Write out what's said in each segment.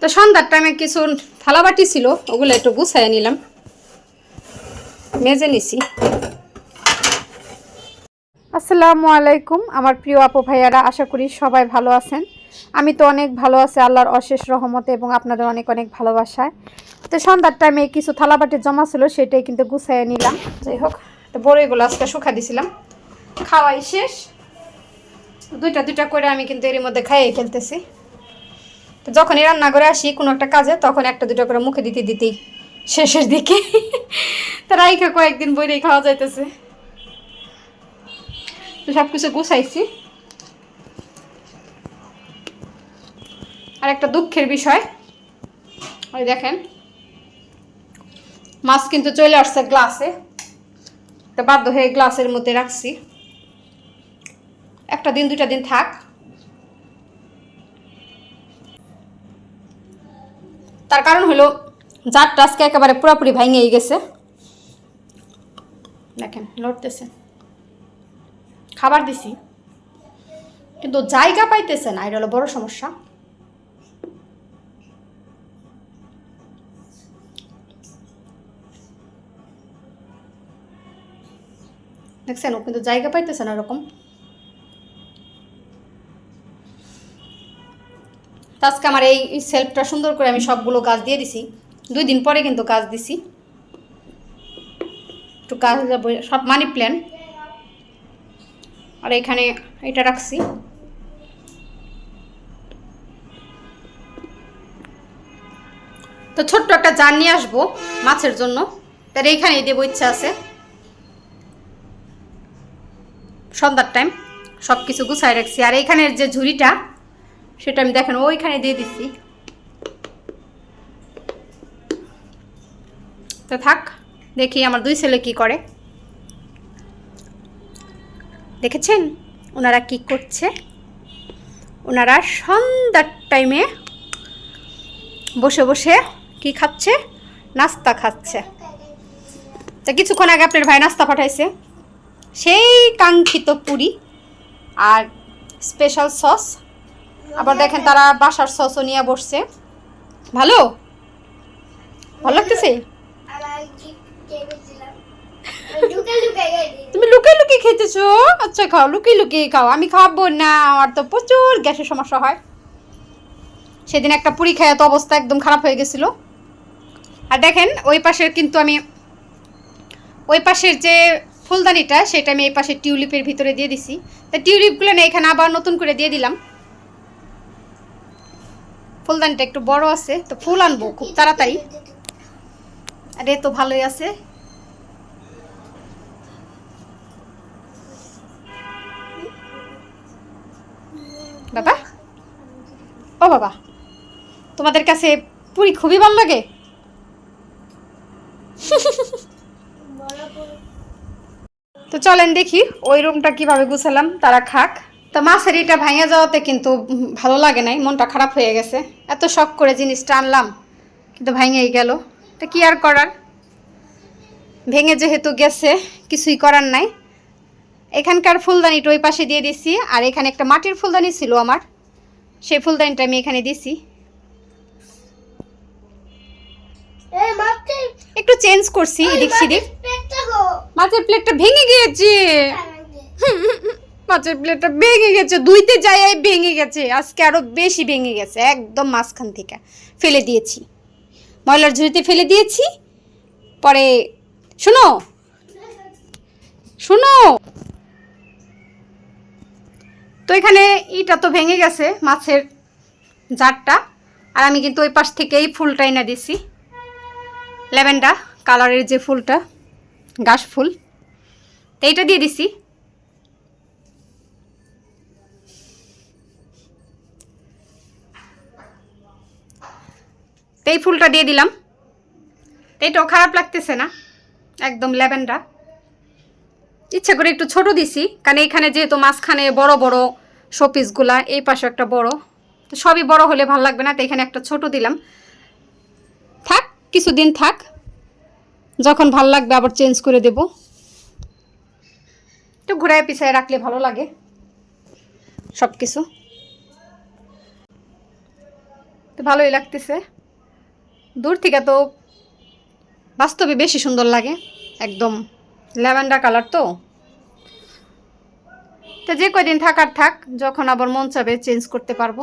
তো সন্ধ্যার টাইমে কিছু থালাবাটি ছিল, ওগুলো একটু গুছাই নিলাম। মেজে নিছি। আসসালামু আলাইকুম, আমার প্রিয় আপু ভাইয়ারা, আশা করি সবাই ভালো আছেন। আমি তো অনেক ভালো আছি, আল্লাহর অশেষ রহমতে এবং আপনাদের অনেক অনেক ভালোবাসায়। তো সন্ধ্যার টাইমে কিছু থালাবাটি জমা ছিল, সেটাই কিন্তু গুছাইয়ে নিলাম। যাই হোক, তো বড়ইগুলো আজকে শুকা দিছিলাম। খাওয়াই শেষ। দুইটা দুইটা করে আমি কিন্তু এর মধ্যে খাইয়ে ফেলতেছি। তো যখনই রান্না করে আসি কোনো একটা কাজে, তখন একটা দুটো করে মুখে দিতে দিতেই শেষের দিকে। তো রাইখা কয়েকদিন বইরেই খাওয়া যাইতেছে। তো সব কিছু গুছাইছি। আর একটা দুঃখের বিষয়, ওই দেখেন, মাছ কিন্তু চলে আসছে গ্লাসে। তো বাধ্য হয়ে গ্লাসের মধ্যে রাখছি। একটা দিন দুটা দিন থাক। তার কারণ হলো জারটা আজকে একেবারে পুরোপুরি ভাঙিয়ে গেছে। দেখেন, লড়তেছে। খাবার দিছি, কিন্তু জায়গা পাইতেছে না, এটা হলো বড় সমস্যা। দেখছেন, ও কিন্তু জায়গা পাইতেছে না এরকম। তো আজকে আমার এই সেলফটা সুন্দর করে আমি সবগুলো গাছ দিয়ে দিছি। দুই দিন পরে কিন্তু গাছ দিছি। একটু গাছ সব মানি প্ল্যান আর এখানে এটা রাখছি। তো ছোট্ট একটা জার নিয়ে আসব মাছের জন্য। তার এইখানেই দেবো ইচ্ছা আছে। সন্ধ্যার টাইম সব কিছু গুছাই রাখছি। আর এইখানের যে ঝুড়িটা সেটা আমি দেখেন, ওইখানে দিয়ে দিচ্ছি। তো থাক, দেখি আমার দুই ছেলে কি করে। দেখেছেন? ওনারা কি করছে? ওনারা সন্ধ্যার টাইমে বসে বসে কি খাচ্ছে? নাস্তা খাচ্ছে। তা কিছুক্ষণ আগে আপনার ভাই নাস্তা পাঠাইছে। সেই কাঙ্ক্ষিত পুরি আর স্পেশাল সস আবার দেখেন তারা বাসার সসও নিয়ে বসছে। ভালো? ভালো লাগতেছে? তুমি লুকিয়ে লুকিয়ে খেতেছো? আচ্ছা খাও, লুকিয়ে লুকিয়ে খাও। আমি খাব না, আমার তো প্রচুর গ্যাসের সমস্যা হয়। সেদিন একটা পুরি খায় তো অবস্থা একদম খারাপ হয়ে গেছিল। আর দেখেন, ওই পাশের কিন্তু আমি, ওই পাশের যে ফুলদানিটা, সেটা আমি এই পাশে টিউলিপের ভিতরে দিয়ে দিছি। তা টিউলিপগুলো না এখানে আবার নতুন করে দিয়ে দিলাম। ফুলদানিটা একটু বড় আছে, তো ফুল আনব খুব তাড়াতাড়ি। আর, তো ভালোই আছে। বাবা? ও বাবা, তোমাদের কাছে পুরি খুবই ভালো লাগে? তো চলেন দেখি ওই রুমটা কীভাবে গুছালাম, তারা খাক। তা মাছের এটা ভাঙে যাওয়াতে কিন্তু ভালো লাগে নাই মনটা খারাপ হয়ে গেছে। এত শখ করে জিনিসটা আনলাম কিন্তু ভাঙেই গেল। তা কি আর করার? ভেঙে যেহেতু গেছে কিছুই করার নাই। এখানকার ফুলদানিটা ওই পাশে দিয়ে দিছি আর এখানে একটা মাটির ফুলদানি ছিল আমার। সেই ফুলদানিটা আমি এখানে দিছি। একটু চেঞ্জ করছি এদিক সেদিক। মাছের প্লেটটা ভেঙে গিয়েছে। মাছের প্লেটটা ভেঙে গেছে দুইতে যাই ভেঙে গেছে। আজকে আরও বেশি ভেঙে গেছে, একদম মাঝখান থেকে। ফেলে দিয়েছি। ময়লার ঝুড়িতে ফেলে দিয়েছি। পরে, শোনো! শোনো! তো এখানে ইটা তো ভেঙে গেছে, মাছের জারটা। আর আমি কিন্তু ওই পাশ থেকে এই ফুলটা এনে দিছি। ল্যাভেন্ডার কালারের যে ফুলটা, ঘাস ফুল। তো এইটা দিয়ে দিছি। এই ফুলটা দিয়ে দিলাম। এইটাও খারাপ লাগতেছে না, একদম ল্যাভেন্ডার। ইচ্ছা করে একটু ছোট দিছি, কারণ এইখানে যেহেতু মাঝখানে বড় বড় শোপিসগুলা, এই পাশে একটা বড়। তো সবই বড় হলে ভালো লাগবে না, তো এখানে একটা ছোট দিলাম। থাক, কিছুদিন থাক, যখন ভালো লাগবে আবার চেঞ্জ করে দেব। একটু ঘুরায় পিছায় রাখলে ভালো লাগে সব কিছু তো ভালোই লাগতেছে। দূর থেকে তো বাস্তবে বেশি সুন্দর লাগে, একদম। ল্যাভেন্ডার কালার তো। তো যে কয়দিন থাকার থাক, যখন আবার মন চাবে চেঞ্জ করতে পারব।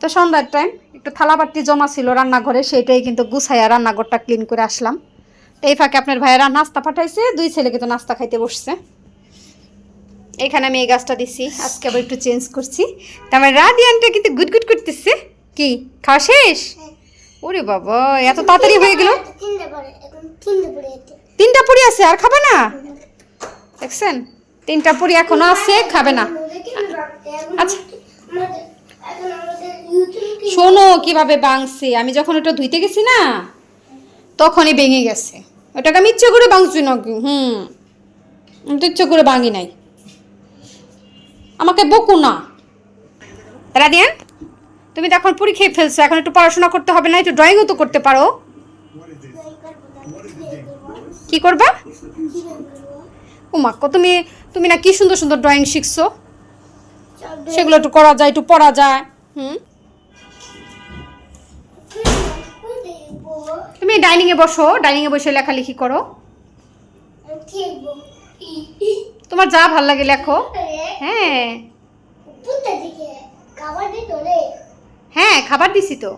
তো সন্ধ্যার টাইম একটু থালাবাটি জমা ছিল রান্নাঘরে, সেইটাই কিন্তু গুছাইয়া রান্নাঘরটা ক্লিন করে আসলাম। তো এই ফাঁকে আপনার ভাইয়েরা নাস্তা পাঠাইছে, দুই ছেলেকে তো নাস্তা খাইতে বসছে। এখানে আমি এই গাছটা দিছি, আজকে আবার একটু চেঞ্জ করছি। তারপরে রাদিয়ানটা কিন্তু গুড গুড করতেছে। কি, খাওয়া শেষ? ওরে বাবা এত তাড়াতাড়ি হয়ে গেল? তিনটে পরে আছে আর খাবে না? দেখছেন? তিনটা পুরি এখনও আছে খাবে না। আচ্ছা। শোনো কীভাবে বাংছে আমি যখন ওটা ধুইতে গেছি না তখনই ভেঙে গেছে। ওটাকে আমি ইচ্ছে করে বাংছি নাকি হুম। আমি তো ইচ্ছে করে ভাঙি নাই। আমাকে বকু না। রাদিয়ান তুমি তো এখন পুরি খেয়ে ফেলছো, এখন একটু পড়াশোনা করতে হবে, না একটু ড্রয়িংও তো করতে পারো। কি করবা? উমাক্ক তুমি তুমি না কি সুন্দর সুন্দর ড্রয়িং শিখছো? সেগুলো একটু করা যায়, একটু পড়া যায়, হুম? তুমি ডাইনিং এ বসো ডাইনিং এ বসে লেখালেখি করো। তোমার যা ভালো লাগে লেখো। হ্যাঁ। হ্যাঁ খাবার দিছি তো।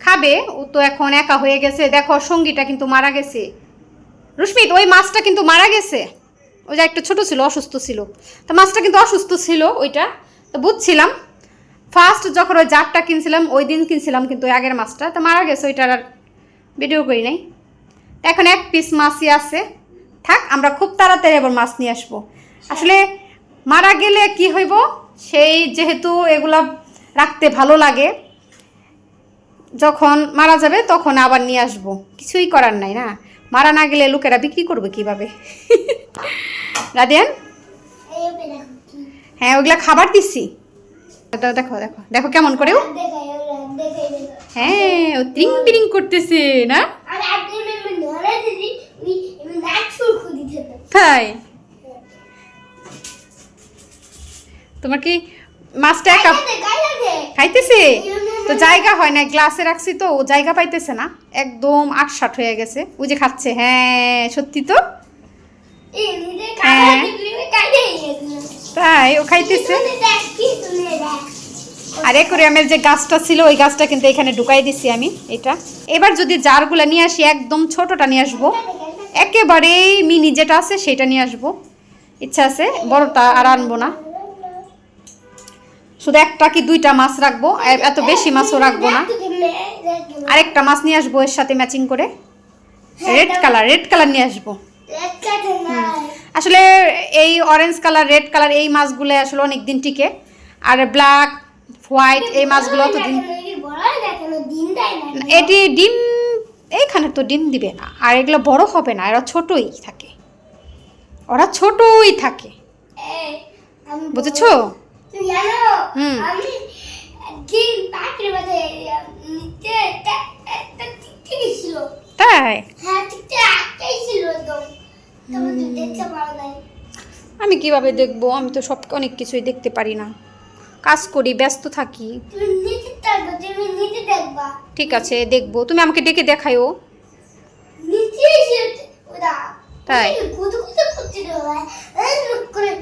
খাবে ও তো এখন একা হয়ে গেছে। দেখো সঙ্গীটা কিন্তু মারা গেছে। রুশ্মিত ওই মাছটা কিন্তু মারা গেছে। ওই যে একটা ছোট ছিল অসুস্থ ছিল। তো মাছটা কিন্তু অসুস্থ ছিল ওইটা। তো বুঝছিলাম। ফার্স্ট যখন ওই জারটা কিনছিলাম ওই দিন কিনছিলাম কিন্তু ওই আগের মাছটা। তো মারা গেছে ওইটার আর ভিডিও করি নাই। তো এখন এক পিস মাছই আছে। থাক আমরা খুব তাড়াতাড়ি এবার মাছ নিয়ে আসব। আসলে মারা গেলে কি হইব? সেই যেহেতু এগুলা রাখতে ভালো লাগে। যখন মারা যাবে তখন আবার নিয়ে আসব। কিছুই করার নাই না। মারা না গেলে লোকেরা বিক্রি করবে কীভাবে? রাদিয়ান হ্যাঁ ওইগুলা খাবার দাও, দেখো দেখো দেখো কেমন করেও। হ্যাঁ ও ত্রিং ত্রিং করতেছে না? তাই? তোমার কি মাছটা একা খাইতেছে? তো জায়গা হয় না গ্লাসে রাখছি তো ও জায়গা পাইতেছে না। একদম আটসাট হয়ে গেছে। ওই যে খাচ্ছে হ্যাঁ সত্যি তো? তাই ও খাইতেছে? আর একুরিয়ামের যে গাছটা ছিল ওই গাছটা কিন্তু এখানে ঢুকাই দিছি আমি এটা। এবার যদি জারগুলা নিয়ে আসি একদম ছোটটা নিয়ে আসব। একেবারেই মিনি যেটা আছে সেটা নিয়ে আসব। ইচ্ছা আছে বড়টা আর আনব না। শুধু একটা কি দুইটা মাছ রাখব? এত বেশি মাছও রাখব না। আরেকটা মাছ নিয়ে আসব এর সাথে ম্যাচিং করে। রেড কালার রেড কালার নিয়ে আসব। আসলে এই অরেঞ্জ কালার রেড কালার এই মাছগুলো আসলে অনেক দিন টিকে। আর ব্ল্যাক হোয়াইট এই মাছগুলো তো দিন এটি ডিম এইখানে তো ডিম দিবে না। আর এগুলো বড় হবে না এরা ছোটই থাকে। ওরা ছোটই থাকে। বুঝেছ? তুমি জানো হুম। আমি একদিন পাখির মাঝে নিচে একটা একটা টিকটিকি ছিল তাই? হ্যাঁ টিকটি আটকেই ছিল একদম। তবে তুমি দেখতে পারো নাই। আমি কীভাবে দেখব? আমি তো সব অনেক কিছুই দেখতে পারি না। কাজ করি ব্যস্ত থাকি। ঠিক আছে দেখব। তুমি আমাকে ডেকে ওরা তাই? কুদু কুদু করতে দেওয়া এই মুখ করে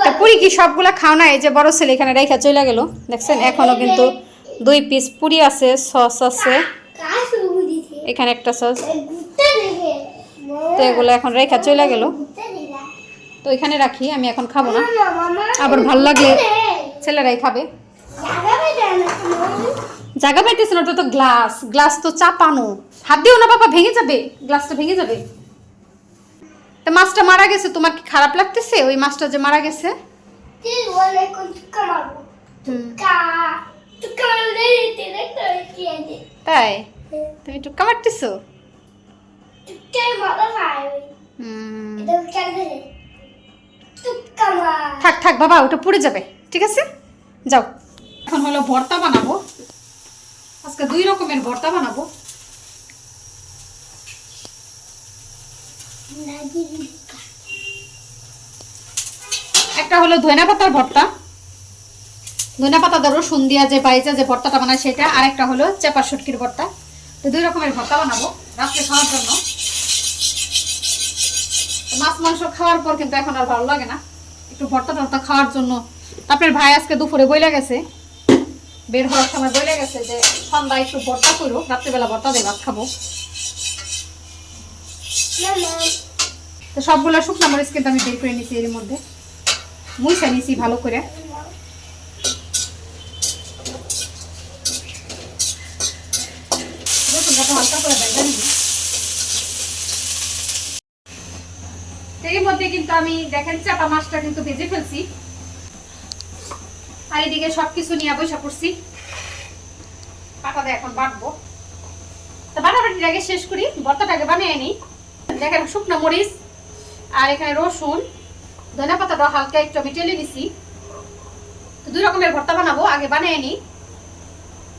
তা পুরি কি সবগুলা খাও না? এই যে বড় ছেলে এখানে রেখা চলে গেল। দেখছেন, এখনও কিন্তু দুই পিস পুরি আছে সস আছে। এখানে একটা সস তো এগুলো এখন রেখা চলে গেল। তো এখানে রাখি, আমি এখন খাব না। আবার ভালো লাগলে ছেলেরাই খাবে? জায়গা পাইতেছে না, ওটা তো গ্লাস গ্লাস তো চাপানো। হাত দিও না বাবা, ভেঙে যাবে। গ্লাসটা ভেঙে যাবে। তা মাছটা মারা গেছে, তোমার কি খারাপ লাগতেছে? ওই মাছটা যে মারা গেছে? তুই তুমি টুকা মারতেছো থাক থাক বাবা ওটা পুড়ে যাবে ঠিক আছে? যাও। এখন হলো ভর্তা বানাবো। আজকে দুই রকমের ভর্তা বানাবো। লাগি একটা হলো ধনিয়া পাতার ভর্তা। ধনে পাতা দিয়ে রসুন দিয়া যে পাইছে যে ভর্তাটা বানায় সেটা আর একটা হলো চেপা শুটকির ভর্তা। তো দুই রকমের ভর্তা বানাবো রাত্রে খাওয়ার জন্য। মাছ মাংস খাওয়ার পর কিন্তু এখন আর ভালো লাগে না। একটু ভর্তা টর্তা খাওয়ার জন্য। আপনার ভাই আজকে দুপুরে বইলে গেছে। বের হওয়ার সময় বইলে গেছে যে সন্ধ্যা একটু ভর্তা করো, রাত্রিবেলা ভর্তা দিয়ে ভাত খাব। তো সবগুলো শুকনো মরিচ কিন্তু আমি বের করে নিচ্ছি এর মধ্যে। মুইসা নিছি ভালো করে। হালকা মধ্যে কিন্তু আমি, দেখেন, চাপা মাছটা কিন্তু ভেজে ফেলছি। আর এদিকে সবকিছু নিয়ে বসে পড়ছি। পাতাটা এখন বাটবো। তো বাটাবাটির আগে শেষ করি, ভর্তাটাকে বানিয়ে নিই। দেখেন, শুকনো মরিচ আর এখানে রসুন। ধনে পাতাটা হালকা একটু আমি টেলে নিছি তো দুই রকমের ভর্তা বানাবো, আগে বানিয়ে নিই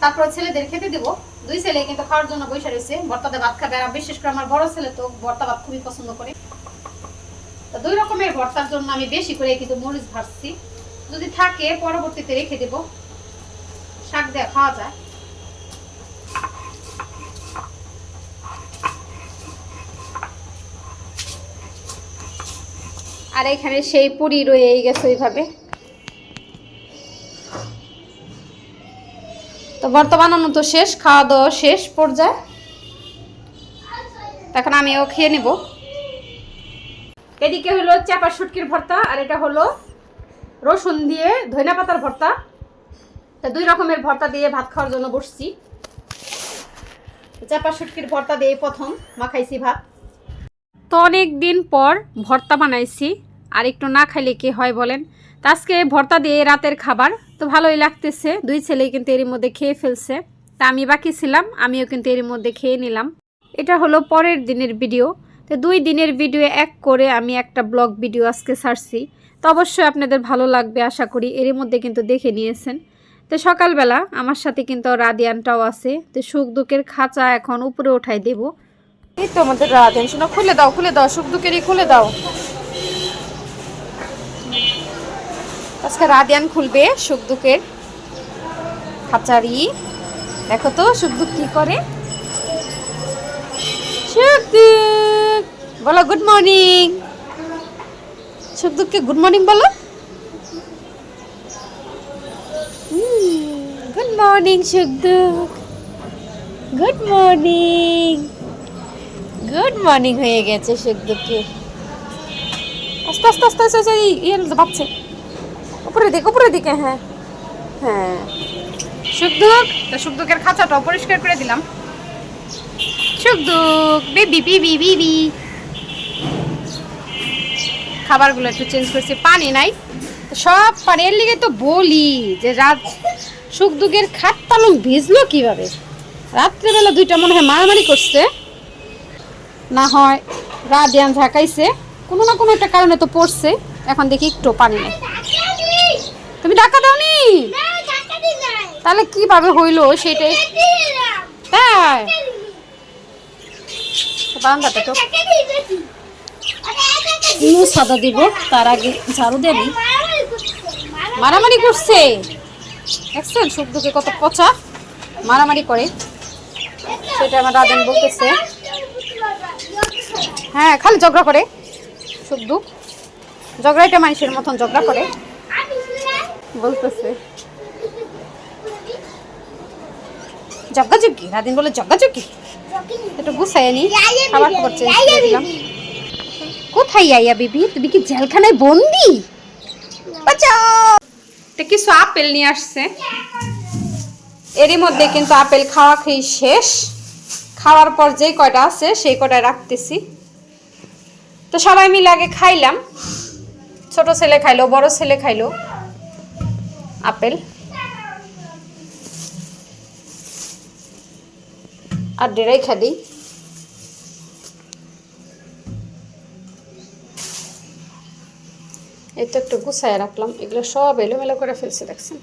তারপর ছেলেদের খেতে দেবো। দুই ছেলে কিন্তু খাওয়ার জন্য বসে রয়েছে। ভর্তাতে ভাত খাবে। আর বিশেষ করে আমার বড় ছেলে তো ভর্তা ভাত খুবই পছন্দ করে। তো দুই রকমের ভর্তার জন্য আমি বেশি করে কিন্তু মরিচ ভাজছি। যদি থাকে, পরবর্তীতে রেখে দেবো। শাক দিয়ে খাওয়া যায়। আর এখানে সেই পুরি রয়েই গেছে ওইভাবে। তো বর্তমানে তো শেষ, খাওয়া দাওয়া শেষ পর্যায়ে। এখন আমিও খেয়ে নেব। এদিকে হলো চাপা শুটকির ভর্তা, আর এটা হলো রসুন দিয়ে ধনিয়া পাতার ভর্তা। তা দুই রকমের ভর্তা দিয়ে ভাত খাওয়ার জন্য বসছি। চাপা শুটকির ভর্তা দিয়ে প্রথম মাখাইছি ভাত। তো অনেক দিন পর ভর্তা বানাইছি, আর একটু না খাইলে কি হয় বলেন? তো আজকে ভর্তা দিয়ে রাতের খাবার, তো ভালোই লাগতেছে। দুই ছেলেই কিন্তু এর মধ্যে খেয়ে ফেলছে। তা আমি বাকি ছিলাম, আমিও কিন্তু এর মধ্যে খেয়ে নিলাম। এটা হলো পরের দিনের ভিডিও। তো দুই দিনের ভিডিও এক করে আমি একটা ব্লগ ভিডিও আজকে ছাড়ছি। তো অবশ্যই আপনাদের ভালো লাগবে, আশা করি এর মধ্যে কিন্তু দেখে নিয়েছেন। তো সকালবেলা আমার সাথে কিন্তু রাদিয়ানটাও আছে। তো সুখ দুঃখের খাঁচা এখন উপরে উঠাই দেবো। এই তো আমাদের রাধেন শোনো, খুলে দাও খুলে দাও, সুখ দুঃখেরই খুলে দাও। আজকে রাধিয়ান খুলবে সুখ দুঃখের খাঁচারি। দেখো তো, সুখ দুঃখ কি করে? সুখ বলো গুড মর্নিং সুখ দুঃখকে গুড মর্নিং বলো। গুড মর্নিং সুখ দুঃখ। গুড মর্নিং গুড মর্নিং হয়ে গেছে সুখদুকে আস্তে আস্তে আস্তে আস্তে আস্তে ইয়ে ভাবছে উপরে দিকে উপরে দিকে হ্যাঁ। হ্যাঁ। সুখদুক তো সুখদুকের খাঁচাটা পরিষ্কার করে দিলাম। সুখদুক বেবি, বিবি বিবি। খাবারগুলো একটু চেঞ্জ করছি, পানি নাই। সব পানি, এর লিগে তো বলি যে রাত সুখদুকের খাট পালং ভিজলো কীভাবে? রাত্রেবেলা দুইটা মনে হয় মারামারি করছে। না হয় রাডিয়ান ঝাঁকাইছে, কোনো না কোনো একটা কারণে তো পড়ছে, এখন দেখি একটু পানি নেই। তুমি টাকা দাওনি? তাহলে কীভাবে হইল সেটাই তাই? তো সাদা দিব, তার আগে ঝাড়ু দেবি মারামারি করছে? দেখছেন সুখ কত পচা? মারামারি করে। সেটা আমার রাজেন বলতেছে। হ্যাঁ খালি ঝগড়া করে। সুখ দুঃখ। ঝগড়াইটা মানুষের মতন ঝগড়া করে। বলতেছে। জগ্গাজগ্গি রাদিন বলে জগ্গাজগ্গি একটু গুছাই নি। খাবার খাবার চেঞ্জ করে দিলাম। কোথায় আইয়া বিবি? তুমি কি জেলখানায় বন্দি? বাঁচাও! এটা কিছু আপেল নিয়ে আসছে। এরই মধ্যে কিন্তু আপেল খাওয়া খেয়ে শেষ। খাওয়ার পর যে কয়টা আছে সেই কয়টা রাখতেছি। তো সবাই মিলে আগে খাইলাম। ছোট ছেলে খাইলো, বড় ছেলে খাইলো। আপেল। আর ডেরাই খাদি। এই তো একটু গুছায় রাখলাম। এগুলো সব এলোমেলো করে ফেলছে, দেখছেন?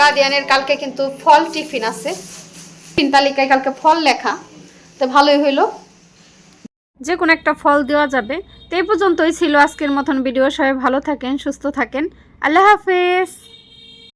রাদিয়ানের কালকে কিন্তু ফল টিফিন আছে। তিন তালিকায় কালকে ফল লেখা। তো ভালোই হইল। যে কোনো একটা ফল দেওয়া যাবে। তো এই পর্যন্তই ছিল আজকের মতন ভিডিও। সবাই ভালো থাকেন, সুস্থ থাকেন। আল্লাহ হাফেজ।